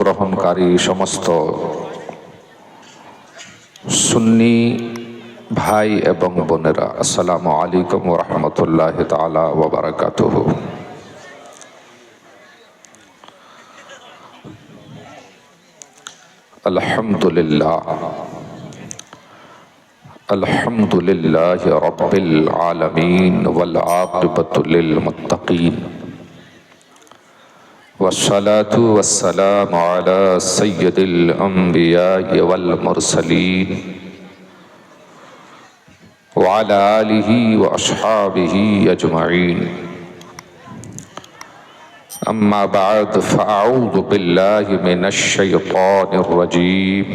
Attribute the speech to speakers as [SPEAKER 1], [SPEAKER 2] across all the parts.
[SPEAKER 1] গ্রহণকারী সমস্ত সুন্নি ভাই এবং বোনেরা, আসসালামু আলাইকুম রহমতুল্লাহ তালা ওবরাকাত আলহামদুলিল্লাহ আলহামদুলিল্লাহ রবিল আলমিন ওয়াল আকিবতুল মুত্তাকিন। والصلاة والسلام على سيد الأنبياء والمرسلين وعلى آله وأصحابه أجمعين. أما بعد فأعوذ بالله من الشيطان الرجيم.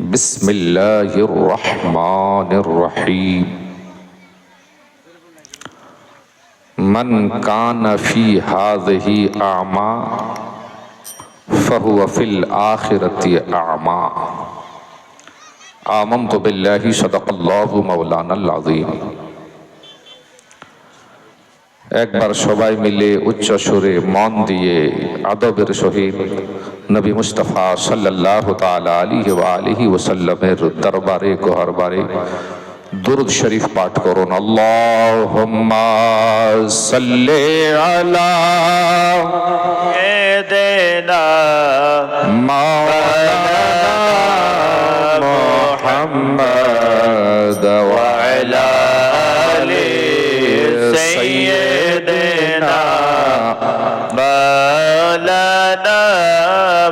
[SPEAKER 1] بسم الله الرحمن الرحيم. من كان في هذه أعمى فهو في الآخرة أعمى آمنت بالله صدق الله مولانا العظيم একবার সবাই মিলে উচ্চ সুরে মন দিয়ে আদবের সহিত নবী মুস্তফা সাল্লাহ তালা আলী আলিহি ওসাল্লামের দরবারে গোহরবারে درد شریف پاٹ کرو نا. اللہم صلی
[SPEAKER 2] علی
[SPEAKER 1] مولانا محمد
[SPEAKER 2] وعلا علی سیدنا مولانا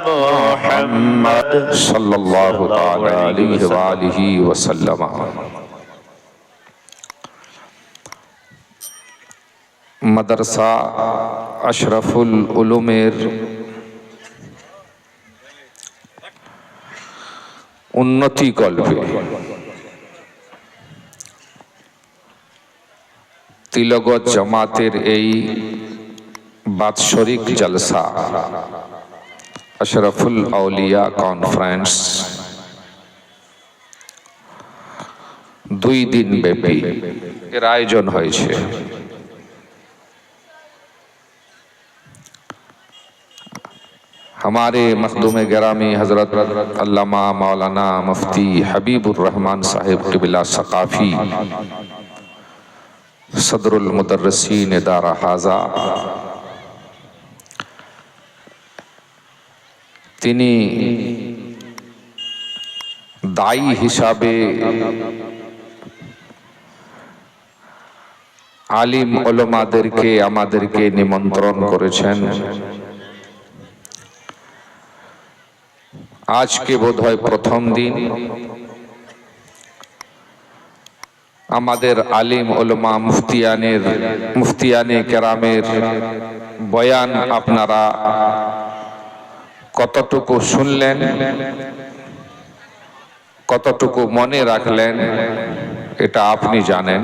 [SPEAKER 2] محمد
[SPEAKER 1] صلی اللہ عليه علیہ وآلہ وسلم. মাদ্রাসা আশরাফুল উলুমের উন্নতি কল্পে তিলগত জামাতের এই বাৎসরিক জলসা। আশরাফুল আউলিয়া কনফারেন্স। দুই দিন ব্যাপী এর আয়োজন হয়েছে। हमारे मखदूम ग्रामी हजरत अल्लामा मौलाना मुफ्ती हबीबुर रहमान साहिब किबिला सकाफ़ी सदरुल मुदर्रसीन दारा हाजा তিনি দায়ী হিসাবে আলিম ওলমাদেরকে আমাদেরকে নিমন্ত্রণ করেছেন আজকে বোধহয় প্রথম দিন। আমাদের আলিম ওলমা মুফতিয়ানের, মুফতিয়ানে কেরামের বয়ান আপনারা কতটুকু শুনলেন, কতটুকু মনে রাখলেন, এটা আপনি জানেন।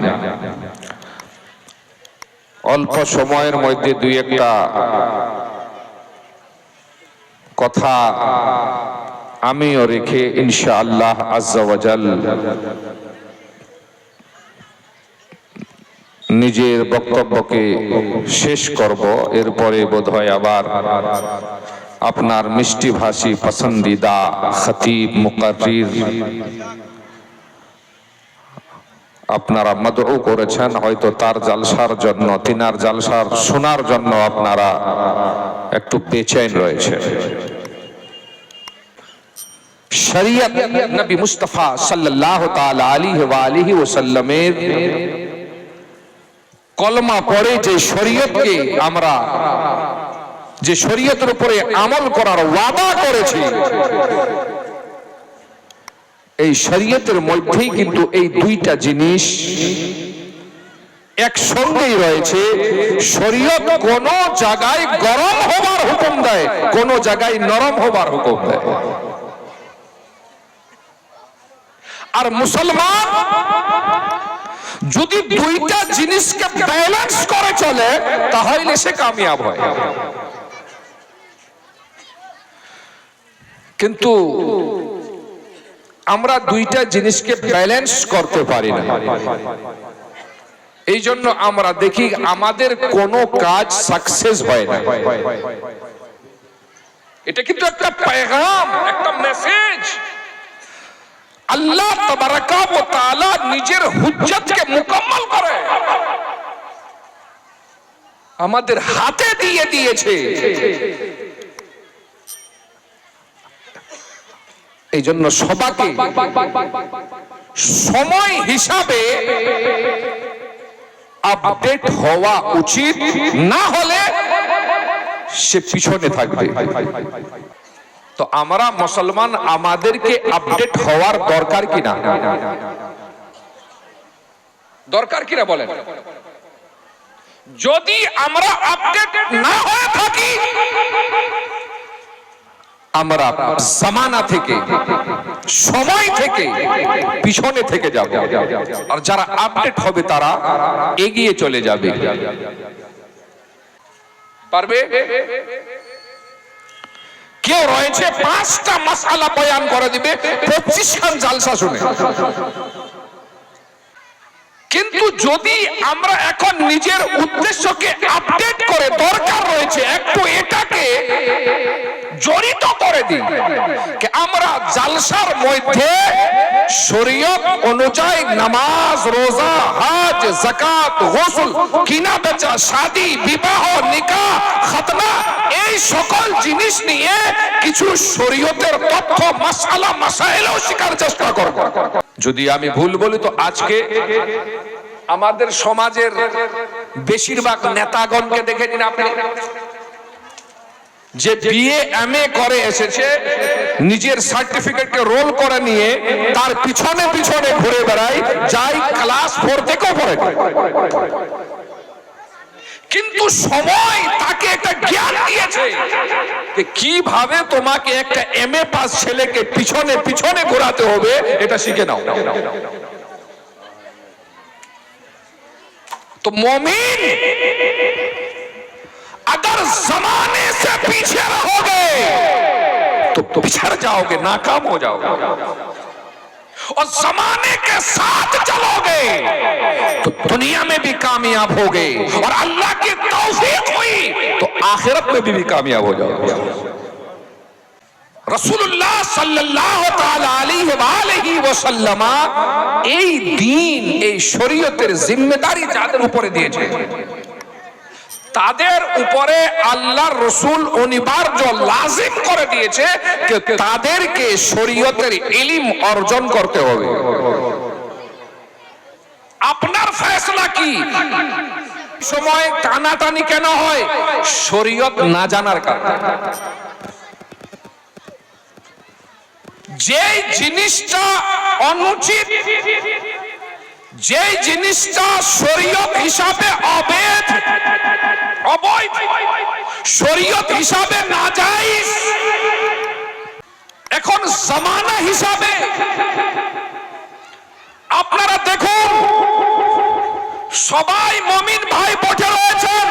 [SPEAKER 1] অল্প সময়ের মধ্যে দুই একটা কথা আমিও রেখে ইনশা আল্লাহ আজ্জাওয়াজাল নিজের বক্তব্যকে শেষ করব। এরপরে বোধহয় আবার আপনার মিষ্টি ভাষী পসন্দিদা খতিব মুকারির আপনারা মদউ করেছেন, হয়তো তার জালসার জন্য, তিনার জালসার শোনার জন্য আপনারা একটু বেচেন রয়েছে। শরিয়ত নবী মুস্তাফা সাল্লাল্লাহু তাআলা আলাইহি ওয়া আলিহি ওয়াসাল্লামের কলমা পড়ে যে শরীয়তকে আমরা, যে শরীয়তের উপরে আমল করার ওয়াদা করেছি, এই শরীয়তের মধ্যেই কিন্তু এই দুইটা জিনিস একসঙ্গেই রয়েছে। শরীয়ত কোন জায়গায় গরম হবার হুকুম দেয়, কোন জায়গায় নরম হবার হুকুম দেয়। আর মুসলমান যদি দুইটা জিনিসকে ব্যালেন্স করে চলে, তাহলে সে কামিয়াব হয়। কিন্তু আমরা দুইটা জিনিসকে ব্যালেন্স করতে পারি না। এই জন্য আমরা দেখি আমাদের কোনো কাজ সাকসেস হয় না। এটা কিন্তু একটা পেগাম, একটা মেসেজ আল্লাহ নিজের হুজ্জতকে মুকম্মল করে। আমাদের হাতে দিয়ে দিয়েছে। এই জন্য সবাকে সময় হিসাবে আপডেট হওয়া উচিত, না হলে সে পিছনে থাকবে। তো আমরা মুসলমান আমাদেরকে আপডেট হওয়ার দরকার কিনা? দরকার কিনা বলেন? যদি আমরা আপডেট না হয়ে থাকি, আমরা জামানা থেকে, সময় থেকে, পিছনে থেকে যাব। আর যারা আপডেট হবে তারা এগিয়ে চলে যাবে। পারবে? কেউ রয়েছে, পাঁচটা মাসালা বয়ান করে দিবে, পঁচিশ খান জালসা শুনে। কিন্তু যদি আমরা এখন নিজের উদ্দেশ্যকে আপডেট করে, দরকার রয়েছে, একটু এটাকে জড়িত করে দিই আমরা জালসার মধ্যে শরীয়ত অনুযায়ী নামাজ, রোজা, হজ জাকাত গোসল, কিনা বেচা, শাদি, বিবাহ, নিকাহ, খাতনা, এই সকল জিনিস নিয়ে কিছু শরীয়তের তথ্য, মাসালা, মাসাইলও শেখার চেষ্টা করব। যদি আমি ভুল বলি তো আজকে আমাদের সমাজের বেশিরভাগ নেতাগণকে দেখে নিন আপনি। যে বিএ এম এ করে এসেছে, নিজের সার্টিফিকেটকে রোল করে নিয়ে তার পিছনে পিছনে ঘুরে বেড়ায়, যাই ক্লাস ফোর থেকেও পড়ে। কিন্তু সময় তাকে একটা জ্ঞান দিয়েছে যে কীভাবে তোমাকে একটা এম এ পাস ছেলেকে পিছনে পিছনে ঘোরাতে হবে, এটা শিখে নাও। তো মমিন अगर जमाने से पीछे रहोगे तो पिछड़ जाओगे नाकाम हो जाओगे और जमाने के साथ चलोगे तो दुनिया में भी कामयाब होगे और अल्लाह की तौफीक हुई तो आखिरत में भी, भी कामयाब हो जाओगे রসুল্লাহ সাল্লাহ আলাইহি ওয়াসাল্লামা এই দিন এই শরীয়তের জিম্মেদারি যাদের উপরে দিয়েছে তাদের উপরে আল্লাহর রসুল অনিবার্য লাজিম করে দিয়েছে যে তাদেরকে শরীয়তের ইলিম অর্জন করতে হবে। আপনার ফেসলা কি? সময় টানাটানি কেন হয়? শরীয়ত না জানার কারণে। যে জিনিসটা অনুচিত যে জিনিসটা শরীয়ত হিসাবে অবৈধ অবৈধ। শরীয়ত হিসাবে না যাইস এখন জামানা হিসাবে আপনারা দেখুন, সবাই মমিন ভাই বসে রয়েছেন।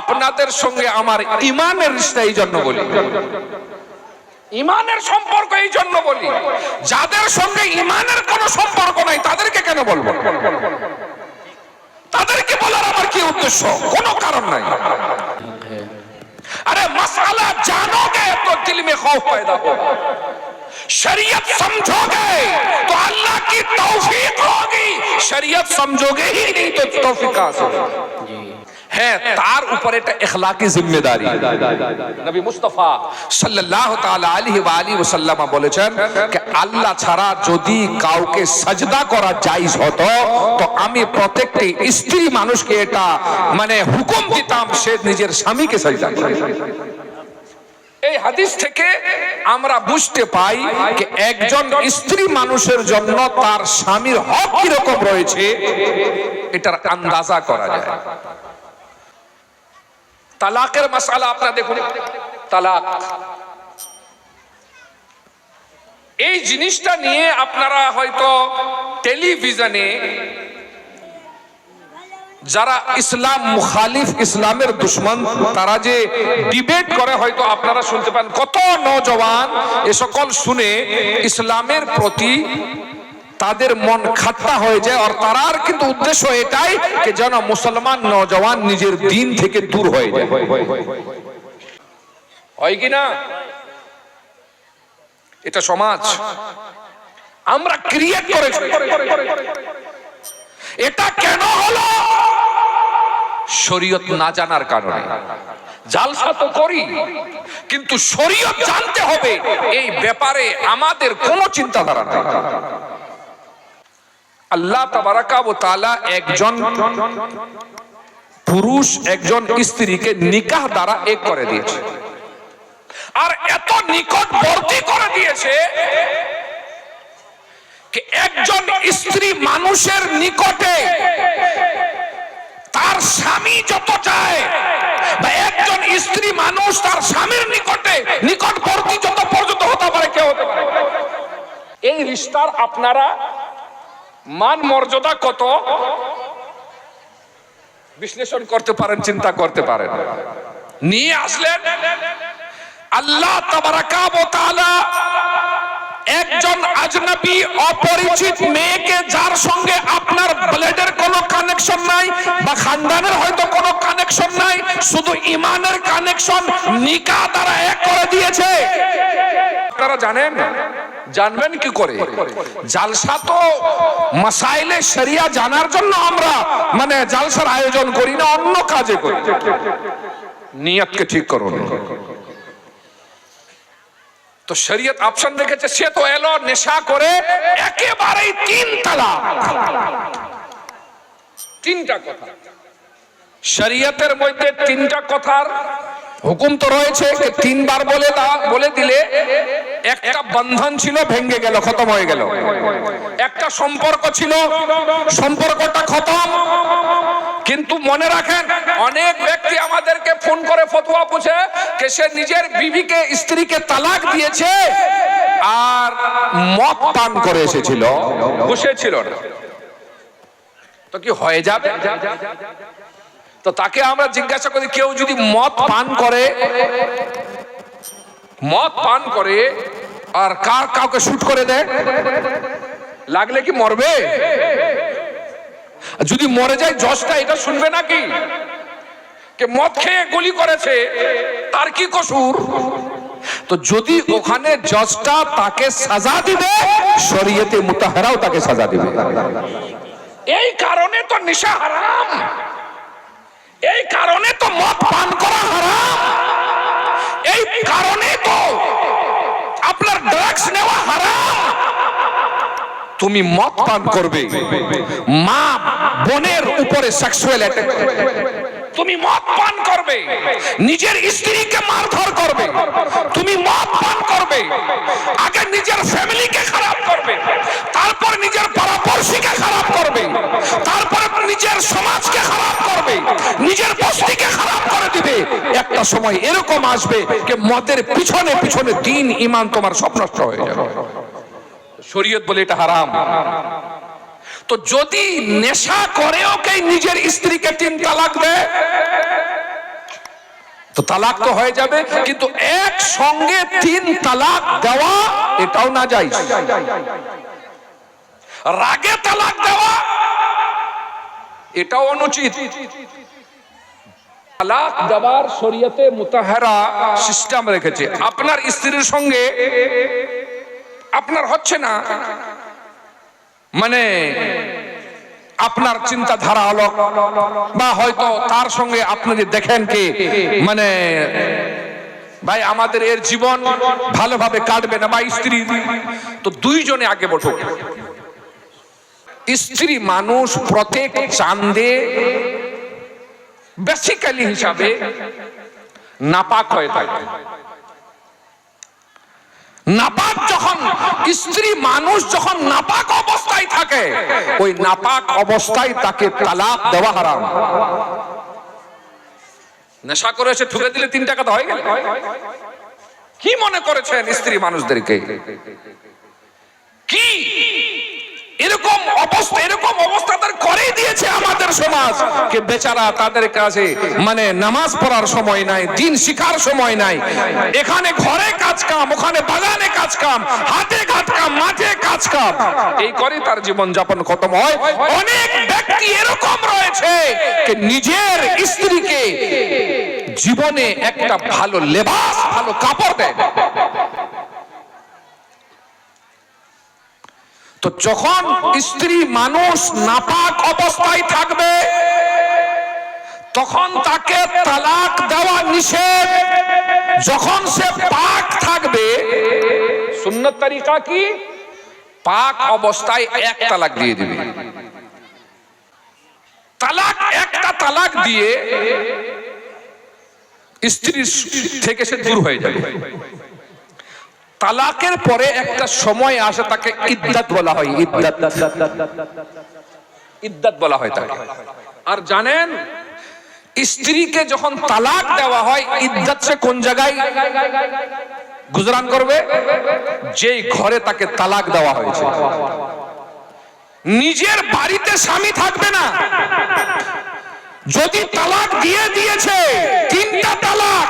[SPEAKER 1] আপনাদের সঙ্গে আমার ইমানের রিস্তা এই জন্য বলি। ইমানের সম্পর্ক এই জন্য বলি যাদের সঙ্গে ইমানের কোনো সম্পর্ক নাই তাদেরকে কেন বলবো তাদেরকে বলার আমার কি উদ্দেশ্য কোনো কারণ নাই अरे मसाला जानोगे तो दिल में खौफ पैदा होगा शरीयत समझोगे तो अल्लाह की तौफीक होगी शरीयत समझोगे ही नहीं तो तौफीक कहां से होगी? হ্যাঁ তার উপর এটা এখলাকি জিম্মেদারি নবী মুস্তাফা সাল্লাল্লাহু তাআলা আলাইহি ওয়া আলিহি ওয়াসাল্লাম বলেছেন যে আল্লাহ ছাড়া যদি কাউকে সাজদা করা জায়েজ হতো তো আমি প্রত্যেকটি স্ত্রী মানুষকে এটা মানে হুকুম দিতাম সে নিজের স্বামীকে সাজদা করে এই হাদিস থেকে আমরা বুঝতে পাই যে একজন স্ত্রী মানুষের জন্য তার স্বামীর হক কীরকম রয়েছে এটার আন্দাজা করা যায় তালাকের মশালা আপনারা দেখুন। তালাক। এই জিনিসটা নিয়ে আপনারা হয়তো টেলিভিশনে যারা ইসলাম মুখালিফ ইসলামের দুশ্মন, তারা যে ডিবেট করে হয়তো আপনারা শুনতে পান। কত নজওয়ান এ সকল শুনে ইসলামের প্রতি তাদের মন খাট্টা হয়ে যায়, আর তারার কিন্তু উদ্দেশ্য এটাই যে যেন মুসলমান নজওয়ান নিজের দিন থেকে দূর হয়ে যায়। হয় না? এটা সমাজ। আমরা ক্রিয়েট করেছি। এটা কেন হলো? শরীয়ত না জানার কারণে। জালসা তো করি, কিন্তু শরীয়ত জানতে হবে, এই ব্যাপারে আমাদের কোনো চিন্তাধারা নেই। আল্লাহ তাবারাকা ও তাআলা একজন পুরুষ, একজন স্ত্রীকে নিকাহ দ্বারা এক করে দিয়েছে। আর এত নিকটবর্তী করে দিয়েছে একজন স্ত্রী মানুষের নিকটে তার স্বামী যত চায় বা একজন স্ত্রী মানুষ তার স্বামীর নিকটে, নিকটবর্তী যত পর্যন্ত হতে পারে কেউ হতে পারে। এই রিস্তার আপনারা মান মর্যাদা কত? বিশ্লেষণ করতে পারেন, চিন্তা করতে পারেন। নিয়ে আসলেন আল্লাহ একজন আজনবী অপরিচিত মেয়েকে যার সঙ্গে আপনার ব্লাডের কোনো কানেকশন নাই বা খানদানের হয়তো কোনো কানেকশন নাই, শুধু ইমানের কানেকশন নিকা তারা এক করে দিয়েছে। আপনারা জানেন? জানবেন কি করে? জালসা তো মাসাইলে শরিয়া জানার জন্য আমরা মানে জালসার আয়োজন করি না, অন্য কাজে করি। নিয়তকে ঠিক করুন। তো শরীয়ত অপশন রেখেছে সে তো এলো, নেশা করে, একেবারেই তিন তালাক তিনটা কথা। শরীয়তের মধ্যে তিনটা কথার হুকুম তো রয়েছে তিনবার বলে দা বলে দিলে একটা বন্ধন ছিল ভেঙে গেল খতম হয়ে গেল। একটা সম্পর্ক ছিল সম্পর্কটা খতম। কিন্তু মনে রাখেন অনেক ব্যক্তি আমাদেরকে ফোন করে ফতোয়া পুছে কে সে নিজের বিবিকে স্ত্রীকে তালাক দিয়েছে আর মদ পান করে এসেছিল। বসেছিল না। তো কি হয়ে যাবে? তো তাকে আমরা জিজ্ঞাসা করি, কেউ যদি মদ পান করে, মদ পান করে, আর কার কাউকে শুট করে দেয়? লাগলে কি মরবে? যদি মরে যায়, জজটা এটা শুনবে নাকি? মদ খেয়ে গুলি করেছে, তার কি কসুর? তো যদি ওখানে জজটা তাকে সাজা দিবে, শরীয়তে মুতাহারাও তাকে সাজা দিবে। এই কারণে তো নিশা হারাম। এই কারণে তো মদ পান করা হারাম। এই কারণে তো আপনার ড্রাগস নেওয়া হারাম। তুমি মদ পান করবে। মা বোনের উপরে সেক্সুয়াল অ্যাটাক তুমি মদ পান করবে। নিজের স্ত্রীকে মারধর করবে। তুমি মদ পান করবে। আগে নিজের ফ্যামিলিকে খারাপ করবে। তারপর নিজের পাড়াপড়শিকে খারাপ করবে। নিজের সমাজকে খারাপ করবে, নিজের বস্তিকে খারাপ করে দিবে। একটা সময় এরকম আসবে যে মদের পিছনে পিছনে দিন ইমান তোমার সব নষ্ট হয়ে যাবে। শরীয়ত বলে এটা হারাম। তো যদি নেশা করেও কে নিজের স্ত্রীকে তিন তালাক দেয়, তো তালাক তো হয়ে যাবে, কিন্তু এক সঙ্গে তিন তালাক দেওয়া এটাও না যাই রাগে তালাক দেওয়া এটাও অনুচিত। তালাক দেওয়ার শরীয়তে মুতাহারা সিস্টেম রেখেছে। আপনার স্ত্রীর সঙ্গে আপনার হচ্ছে না। মানে আপনার চিন্তাধারা হলো বা হয়তো তার সঙ্গে আপনি দেখেন কি মানে ভাই, আমাদের এর জীবন ভালোভাবে কাটবে না। বা স্ত্রী, তো দুইজনে আগে বসুক। স্ত্রী মানুষ প্রত্যেক চান্দে বেসিক্যালি হিসাবে নাপাক হয়ে থাকে। নাপাক যখন, স্ত্রী মানুষ যখন নাপাক অবস্থায় থাকে, ওই নাপাক অবস্থায় তাকে তালাক দেওয়া হারাম। নেশা করে এসে ঠুকে দিলে তিন টাকা তো হয়ে গেল। কি মনে করেছেন স্ত্রী মানুষদেরকে? কি? এরকম অবস্থা এরকম অবস্থা তার করেই দিয়েছে আমাদের সমাজ। কে বেচারা তাদের কাছে মানে নামাজ পড়ার সময় নাই, দিন শিখার সময় নাই। এখানে ঘরে কাজ কাম, ওখানে বাগানে কাজ কাম, হাতে কাজ কাম, মাঠে কাজ কাম। এই করে তার জীবন যাপন খতম হয়। অনেক ব্যক্তি এরকম রয়েছে যে নিজের স্ত্রীকে জীবনে একটা ভালো লেবাস, ভালো কাপড় দেয়। তো যখন স্ত্রী মানুষ নাপাক অবস্থায় থাকবে, তখন তাকে তালাক দেওয়া নিষেধ। যখন সে পাক থাকবে, সুন্নত তরিকা কি? পাক অবস্থায় এক তালাক দিয়ে দিবে। তালাক একটা তালাক দিয়ে স্ত্রীর থেকে সে দূর হয়ে যাবে। তালাকের পরে একটা সময় আসে তাকে ইদ্দাত বলা হয়, ইদ্দাত। ইদ্দাত বলা হয় তাকে। আর জানেন, স্ত্রীকে যখন তালাক দেওয়া হয়, ইদ্দাত সে কোন জায়গায়? গুজরান করবে? যেই ঘরে তাকে তালাক দেওয়া হয়েছে। নিজের বাড়িতে স্বামী থাকবে না। যদি তালাক দিয়ে দিয়েছে, তিনটা তালাক।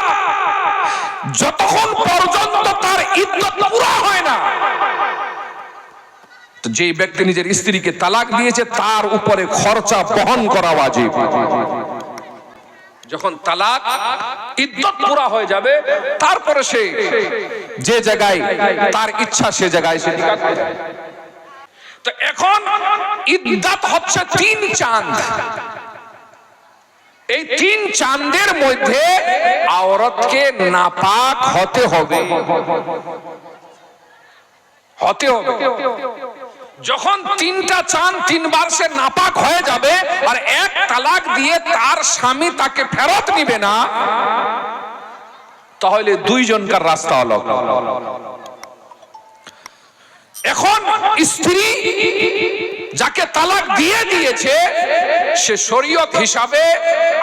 [SPEAKER 1] যতক্ষণ পর্যন্ত তার ইদ্যত পুরা হয় না, তো যেই ব্যক্তি নিজের স্ত্রীকে তালাক দিয়েছে, তার উপরে খরচা বহন করা ওয়াজিব যখন তালাক ইদ্যত পুরা হয়ে যাবে, তারপরে সে যে জায়গায় তার ইচ্ছা সে জায়গায় সে। তো এখন ইদ্যত হচ্ছে তিন চাঁদ এই তিন চাঁদের মধ্যে আওরতকে নাপাক হতে হবে। হতে হবে। যখন তিনটা চাঁদ তিনবার সে নাপাক হয়ে যাবে আর এক তালাক দিয়ে তার স্বামী তাকে ফেরত নিবে না, তাহলে দুইজনকার রাস্তা অলগ। এখন স্ত্রী যাকে তালাক দিয়ে দিয়েছে, সে শরীয়ত হিসাবে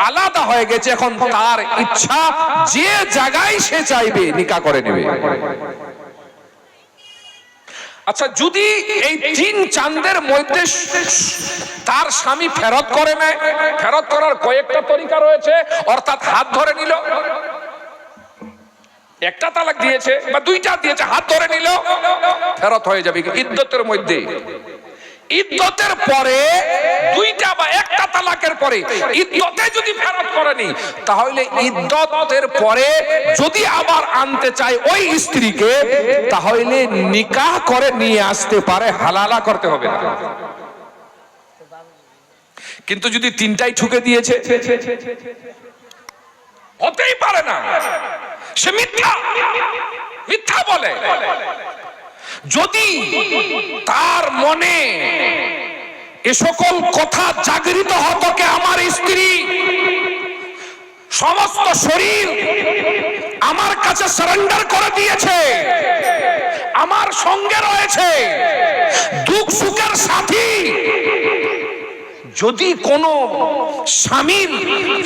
[SPEAKER 1] আলাদা হয়ে গেছে। এখন তার ইচ্ছা যে জায়গায় সে চাইবে, নিকা করে নেবে। আচ্ছা যদি এই তিন চাঁদের মধ্যে তার স্বামী ফেরত করে নেয়, ফেরত করার কয়েকটা তরিকা রয়েছে, অর্থাৎ হাত ধরে নিল। একটা তালাক দিয়েছে বা দুইটা দিয়েছে, হাত ধরে নিল ফেরত হয়ে যাবে। ইদ্যতের মধ্যে। ইদ্যতের পরে দুইটা বা একটা তালাকের পরে ইদ্যতে যদি ফেরত করেনি, তাহলে ইদ্যতের পরে যদি আবার আনতে চায় ওই স্ত্রীকে, তাহলে নিকাহ করে নিয়ে আসতে পারে, হালালা করতে হবে না। কিন্তু যদি তিনটাই ঠুকে দিয়েছে হতেই পারে না। সে মিথ্যা। মিথ্যা বলে। যদি তার মনে এ সকল কথা জাগরিত হতো কে আমার স্ত্রী, সমস্ত শরীর আমার কাছে সারেন্ডার করে দিয়েছে, আমার সঙ্গে রয়েছে দুঃখ সুখের সাথী যদি কোনো স্বামীর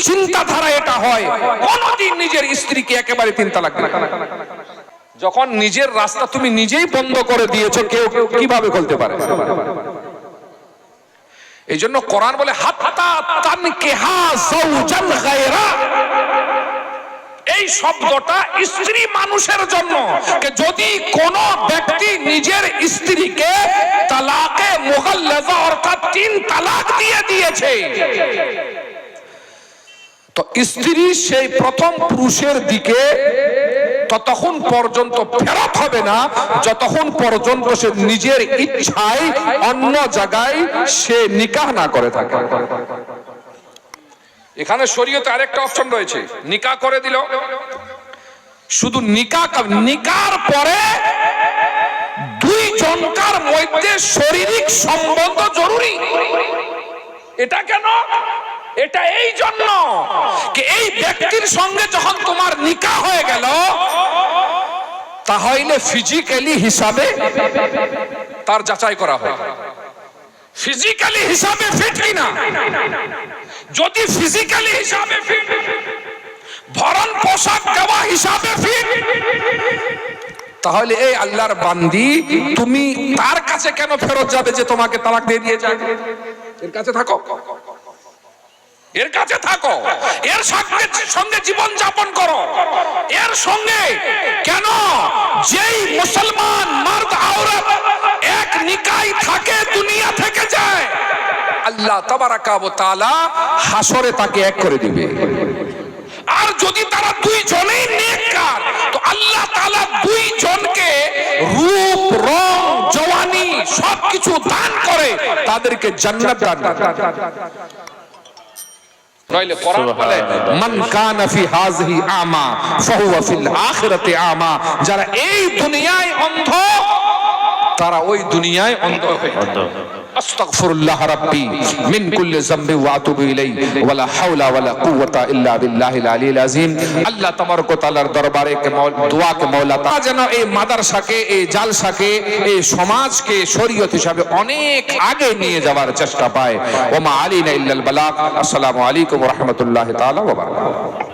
[SPEAKER 1] চিন্তাধারা এটা হয়, কোনদিন নিজের স্ত্রীকে একেবারে তিন তালাক। যখন নিজের রাস্তা তুমি নিজেই বন্ধ করে দিয়েছ কেউ কেউ কীভাবে খুলতে পারে এই জন্য কোরআন বলে, হাত্তা তানকিহা যাওজান গায়রা এই শব্দটা স্ত্রী মানুষের জন্য। যদি কোন ব্যক্তি নিজের স্ত্রীকে তালাকে মুগাল্লাজা অর্থাৎ তিন তালাক দিয়ে দিয়েছে, তো স্ত্রী সেই প্রথম পুরুষের দিকে ততক্ষণ পর্যন্ত ফেরত হবে না, যতক্ষণ পর্যন্ত সে নিজের ইচ্ছায় অন্য জায়গায় সে নিকাহ না করে থাকে। এখানে শরীয়তে আরেকটা অপশন রয়েছে। নিকা করে দিল। শুধু নিকা নিকার পরে দুই জনকার মধ্যে শারীরিক সম্বন্ধ জরুরি। এটা কেন? এটা এই জন্য কি এই ব্যক্তির সঙ্গে যখন তোমার নিকা হয়ে গেল, তাহলে ফিজিক্যালি হিসাবে তার যাচাই করা হয়। ফিজিক্যালি হিসাবে ফিট কিনা যদি ফিজিক্যালি হিসাবে ফিট ভরণ পোশাক দেওয়া হিসাবে ফিট তাহলে এই আল্লাহর বান্দি তুমি তার কাছে কেন ফেরত যাবে যে তোমাকে তালাক দিয়ে দিয়ে যায়? এর কাছে থাকো। এর কাছে থাকো। এর সঙ্গে সঙ্গে জীবন যাপন করো। এর সঙ্গে কেন? যেই মুসলমান মার্দ আওরাত এক নিকাই থাকে, দুনিয়া থেকে যায়। আল্লাহ তাবারাকা ওয়া তাআলা হাসরে তাকে এক করে দিবে। আর যদি তারা দুইজনেই নেককার, তো আল্লাহ তাআলা দুই জনকে রূপ, রং, জওয়ানি সবকিছু দান করে তাদেরকে জান্নাত দান করে। নইলে কোরআন বলে মান কানা ফি হাযিহি আমা ফাহুয়া ফিল আখিরাতি আমা। যারা এই দুনিয়ায় অন্ধ তারা ওই দুনিয়ায় অন্ধ হয়ে আস্তাগফিরুল্লাহ রাব্বি মিন কুল্লি যামবি ওয়া আতুবু ইলাই ওয়ালা হাওলা ওয়ালা কুওয়াতা ইল্লা বিল্লাহিল আলিয়্যিল আযীম। আল্লাহ তাবারক ওয়া তাআলার দরবারে কে দোয়া কে মওলা তা যেন এই মাদ্রাসাকে, এই জালসাকে, এই সমাজকে শরীয়ত হিসাবে অনেক আগে নিয়ে যাওয়ার চেষ্টা পায়। ওমা আলিনা ইল্লাল বালাগ। আসসালামু আলাইকুম ওয়া রাহমাতুল্লাহি তাআলা ওয়া বারাকাতুহু।